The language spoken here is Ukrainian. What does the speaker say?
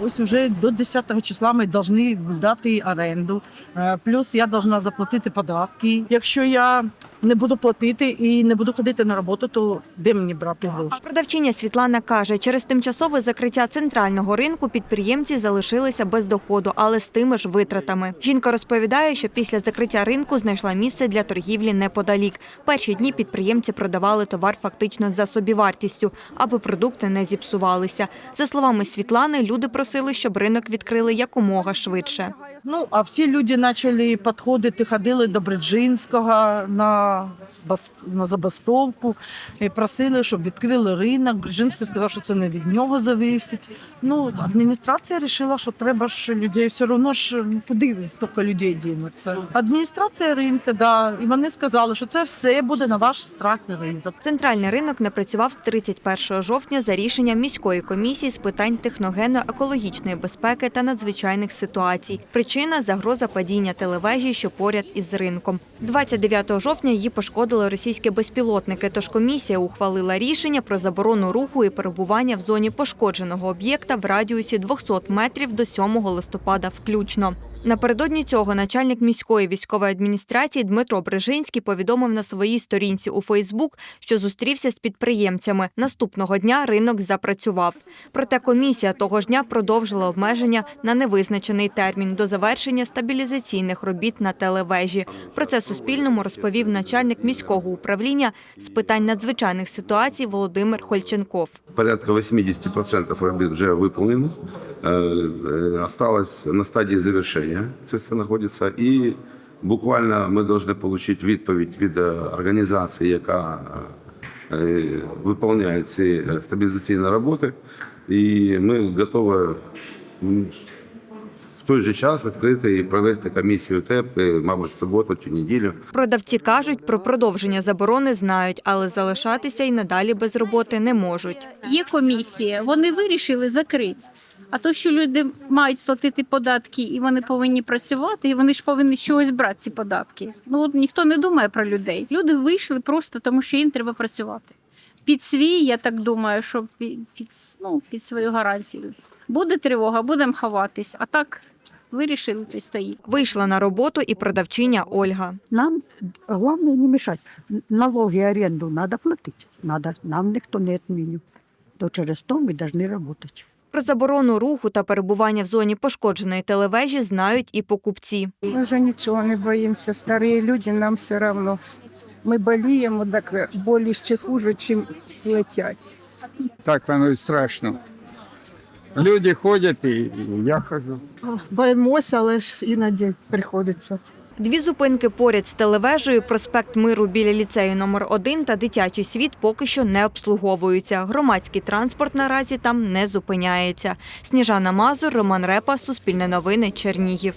ось уже до 10 числа ми повинні дати оренду. Е, Плюс я повинна заплатити податки. Якщо я не буду платити і не буду ходити на роботу, то де мені брати гроші? Продавчиня Світлана каже, через тимчасове закриття центрального ринку підприємці залишилися без доходу, але з тими ж витратами. Жінка розповідає, що після закриття ринку знайшла місце для торгівлі неподалік. Перші дні підприємці продавали товар фактично за собівартістю, аби продукти не зіпсувалися. За словами Світлани, люди просили, щоб ринок відкрили якомога швидше. Ну, а всі люди почали підходити, ходили до Бриджинського на, на забастовку, і просили, щоб відкрили ринок. Бриджинський сказав, що це не від нього зависить. Ну, адміністрація вирішила, що треба ж людей все одно ж куди стільки людей дінуться. Адміністрація ринку, да, і вони сказали, що це все буде на ваш страх і ризик. Центральний ринок не працював з 31 жовтня за рішенням міської комісії з питань техногенно-екологічної безпеки та надзвичайних ситуацій. Причина загроза падіння телевежі, що поряд із ринком. 29 жовтня її пошкодили російські безпілотники. Тож комісія ухвалила рішення про заборону руху і перебування в зоні пошкодженого об'єкта в радіусі 200 метрів до 7 листопада включно. Напередодні цього начальник міської військової адміністрації Дмитро Брижинський повідомив на своїй сторінці у Фейсбук, що зустрівся з підприємцями. Наступного дня ринок запрацював. Проте комісія того ж дня продовжила обмеження на невизначений термін до завершення стабілізаційних робіт на телевежі. Про це Суспільному розповів начальник міського управління з питань надзвичайних ситуацій Володимир Хольченков. Порядка 80% робіт вже виконано. Е, е, Осталось на стадії завершення. Це все знаходиться. І буквально ми повинні отримати відповідь від е, організації, яка е, виконує ці е, стабілізаційні роботи. І ми готові в той же час відкрити і провести комісію ТЕП, е, мабуть, в суботу чи неділю. Продавці кажуть, про продовження заборони знають, але залишатися й надалі без роботи не можуть. Є комісія, вони вирішили закрити. А то, що люди мають платити податки і вони повинні працювати, і вони ж повинні чогось брати ці податки. Ну от ніхто не думає про людей. Люди вийшли просто тому, що їм треба працювати. Під свій, я так думаю, що під, під, ну, під свою гарантію. Буде тривога, будемо ховатись. А так вирішили ти стоїть. Вийшла на роботу і продавчиня Ольга. Нам главное не мешать. Налоги, аренду надо платить. Надо. Нам никто не отменил. То через то мы должны работать. Про заборону руху та перебування в зоні пошкодженої телевежі знають і покупці. Ми вже нічого не боїмося. Старі люди нам все одно. Ми боліємо, так болі ще хуже, чим летять. так воно і страшно. Люди ходять, і і я хожу. Боїмося, але ж іноді приходиться. Дві зупинки поряд з телевежею, проспект Миру біля ліцею номер 1 та дитячий світ поки що не обслуговуються. Громадський транспорт наразі там не зупиняється. Сніжана Мазур, Роман Репа, Суспільне новини, Чернігів.